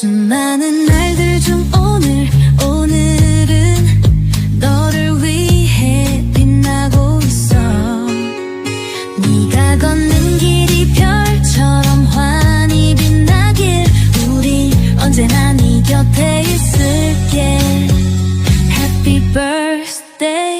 수많은 날들 중 오늘 오늘은 너를 위해 빛나고 있어. 네가 걷는 길이 별처럼 환히 빛나길 우리 언제나 네 곁에 있을게. Happy birthday.